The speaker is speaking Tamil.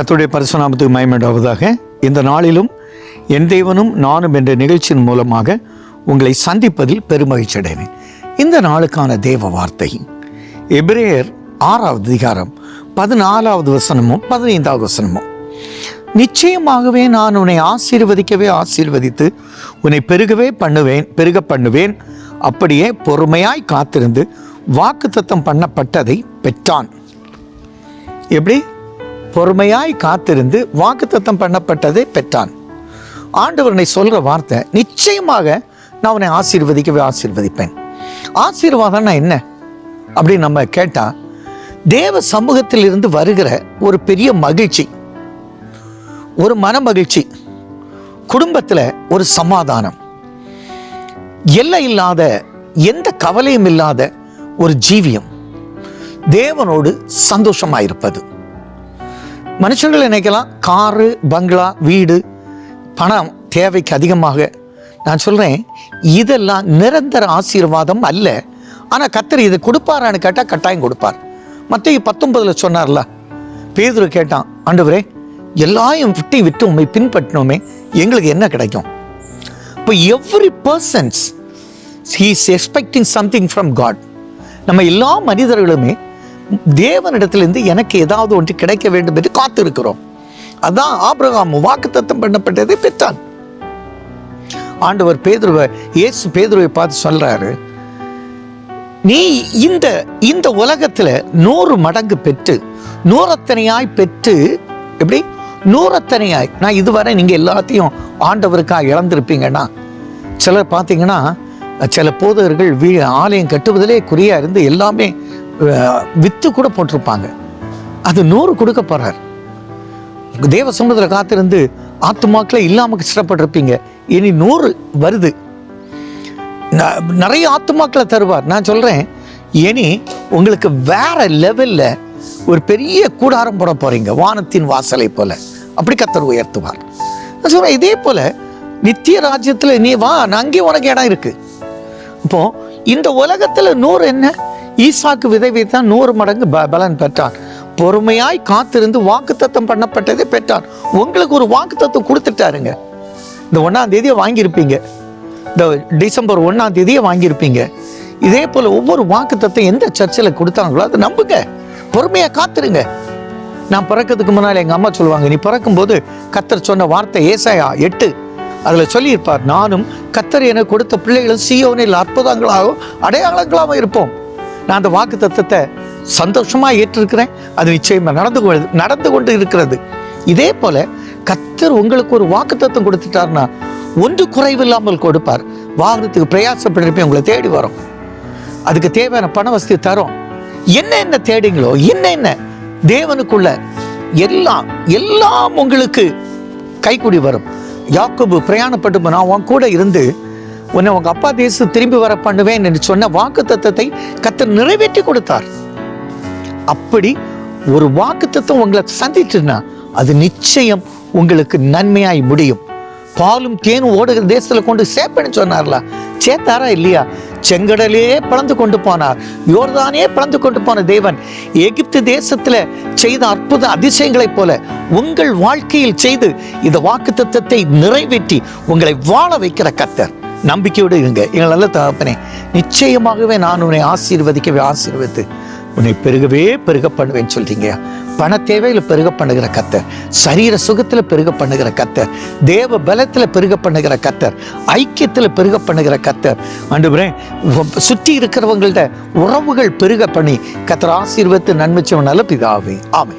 கத்துடைய பரிசுநாமத்துக்கு மயமேண்டாவதாக இந்த நாளிலும் என் தேவனும் நானும் என்ற நிகழ்ச்சியின் மூலமாக உங்களை சந்திப்பதில் பெருமகிழ்ச்சி அடைவேன் இந்த நாளுக்கான தேவ வார்த்தை. எபிரேயர் ஆறாவது அதிகாரம் பதினாலாவது வசனமும் பதினைந்தாவது வசனமும் நிச்சயமாகவே நான் உன்னை ஆசீர்வதிக்கவே ஆசீர்வதித்து உன்னை பெருகவே பண்ணுவேன் பெருக பண்ணுவேன். அப்படியே பொறுமையாய் காத்திருந்து வாக்குத்தத்தம் பண்ணப்பட்டதை பெற்றான். எப்படி? பொறுமையாய் காத்திருந்து வாக்குத்தத்தம் பண்ணப்பட்டதை பெற்றான். ஆண்டவரனை சொல்கிற வார்த்தை நிச்சயமாக நான் உன்னை ஆசீர்வதிக்கவே ஆசீர்வதிப்பேன். ஆசீர்வாதம்னா என்ன? அப்படின்னு நம்ம கேட்டால் தேவ சமூகத்தில் இருந்து வருகிற ஒரு பெரிய மகிழ்ச்சி ஒரு மன மகிழ்ச்சி குடும்பத்தில் ஒரு சமாதானம். எல்லை இல்லாத எந்த கவலையும் இல்லாத ஒரு ஜீவியம். தேவனோடு சந்தோஷமாயிருப்பது. மனுஷங்கள் நினைக்கலாம்? காரு பங்களா வீடு பணம் தேவைக்கு அதிகமாக. நான் சொல்கிறேன் இதெல்லாம் நிரந்தர ஆசீர்வாதம் அல்ல. ஆனால் கத்தர் இதை கொடுப்பாரான்னு கேட்டால் கட்டாயம் கொடுப்பார். மற்ற பத்தொன்பதில் சொன்னார்ல பேதுரு கேட்டான் ஆண்டவரே எல்லாரையும் விட்டு விட்டு உண்மை பின்பற்றினோமே எங்களுக்கு என்ன கிடைக்கும்? இப்போ every persons he is expecting something from God நம்ம எல்லா மனிதர்களுமே தேவனிடத்திலிருந்து எனக்கு ஏதாவது ஒன்று கிடைக்க வேண்டும் என்று காத்திருக்கிறோம். அதான் ஆபிரகாம் வாக்குத்தத்தம் பண்ணப்பட்டதை பெற்றான். ஆண்டவர் பேதுருவை இயேசு பேதுருவை பார்த்து சொல்றாரு நீ இந்த இந்த உலகத்துல நூறு மடங்கு பெற்று நூறத்தனையாய் பெற்று எப்படி? நூறத்தனையாய். நான் இதுவரை நீங்க எல்லாத்தையும் ஆண்டவருக்காக இழந்திருப்பீங்கன்னா சிலர் பார்த்தீங்கன்னா சில போதகர்கள் வீ ஆலயம் கட்டுவதிலே குறியாக இருந்து எல்லாமே வித்து கூட போட்டிருப்பாங்க. அது நூறு கொடுக்க போறார். தேவ சமூகத்தில் காத்திருந்து ஆத்துமாக்களை இல்லாம கஷ்டப்பட்டிருப்பீங்க. இனி நூறு வருது. ந- நிறைய ஆத்துமாக்களை தருவார். நான் சொல்றேன் இனி உங்களுக்கு வேற லெவல்ல ஒரு பெரிய கூடாரம் போட போறீங்க. வானத்தின் வாசலை போல. அப்படி கத்தர் உயர்த்துவார். நான் சொல்றேன் இதே போல நித்திய ராஜ்யத்தில் நீ வா நான் அங்கே உனக்கு இடம் இருக்கு. இப்போ இந்த உலகத்தில் நூறு என்ன? ஈசாக்கு விதை வைத்தான் நூறு மடங்கு ப- பலன் பெற்றான். பொறுமையாய் காத்திருந்து வாக்குத்தத்தம் பண்ணப்பட்டதை பெற்றான். உங்களுக்கு ஒரு வாக்குத்தத்தம் கொடுத்துட்டாருங்க. இந்த ஒன்றாம் தேதியை வாங்கியிருப்பீங்க. இந்த டிசம்பர் ஒன்றாம் தேதியை வாங்கியிருப்பீங்க. இதே போல் ஒவ்வொரு வாக்குத்தத்தம் எந்த சர்ச்சில் கொடுத்தாங்களோ அதை நம்புங்க. பொறுமையாக காத்துருங்க. நான் பிறக்கிறதுக்கு முன்னால் எங்கள் அம்மா சொல்லுவாங்க நீ பிறக்கும்போது கத்தர் சொன்ன வார்த்தை ஏசாயா எட்டு. அதில் சொல்லியிருப்பார் நானும் கத்தர் எனக்கு கொடுத்த பிள்ளைகளும் சீயோனில் அற்புதங்களாகவும் அடையாளங்களாகவும் இருப்போம். நான் அந்த வாக்கு தத்துவத்தை சந்தோஷமாக ஏற்றிருக்கிறேன். அது நிச்சயமாக நடந்து கொண்டு நடந்து கொண்டு இருக்கிறது. இதே போல கத்தர் உங்களுக்கு ஒரு வாக்கு தத்துவம் கொடுத்துட்டாருன்னா ஒன்று குறைவில்லாமல் கொடுப்பார். வாகனத்துக்கு பிரயாசப்பட்டிருப்பேன் உங்களை தேடி வரும். அதுக்கு தேவையான பண வசதி தரும். என்ன என்ன தேடிங்களோ என்ன என்ன தேவனுக்குள்ள எல்லாம் எல்லாம் உங்களுக்கு கைக்குடி வரும். யாக்கோபு பிரயாணப்பட்டு நான் உன் கூட இருந்து உன்னை உங்க அப்பா தேச திரும்பி வர பண்ணுவேன் என்று சொன்ன வாக்கு தத்துவத்தை கத்தர் நிறைவேற்றி கொடுத்தார். அப்படி ஒரு வாக்கு தத்துவம் உங்களை சந்திச்சுன்னா அது நிச்சயம் உங்களுக்கு நன்மையாய் முடியும். பாலும் தேனும் ஓடுகிற தேசத்தில் கொண்டு சேர்ப்பேன்னு சொன்னார்ல. சேத்தாரா இல்லையா? செங்கடலே பிளந்து கொண்டு போனார். யோர்தானே பிளந்து கொண்டு போன தேவன். எகிப்து தேசத்துல செய்த அற்புத அதிசயங்களைப் போல உங்கள் வாழ்க்கையில் செய்து இந்த வாக்கு தத்தத்தை நிறைவேற்றி உங்களை வாழ வைக்கிற கத்தர் நம்பிக்கையோடு இருங்க. எங்கள் நல்ல தகப்பனே நிச்சயமாகவே நான் உன்னை ஆசீர்வதிக்கவே ஆசீர்வதித்து உன்னை பெருகவே பெருக பண்ணுவேன்னு சொல்றீங்க. பண தேவையில் பெருக பண்ணுகிற கத்தர் சரீர சுகத்தில் பெருக பண்ணுகிற கத்தர் தேவ பலத்தில் பெருக பண்ணுகிற கத்தர் ஐக்கியத்தில் பெருக பண்ணுகிற கத்தர். ஆண்டு சுற்றி இருக்கிறவங்கள்ட்ட உறவுகள் பெருக பண்ணி கத்தர் ஆசீர்வத்து நன்மைச்சவன் நல்ல பிதாவே. ஆமை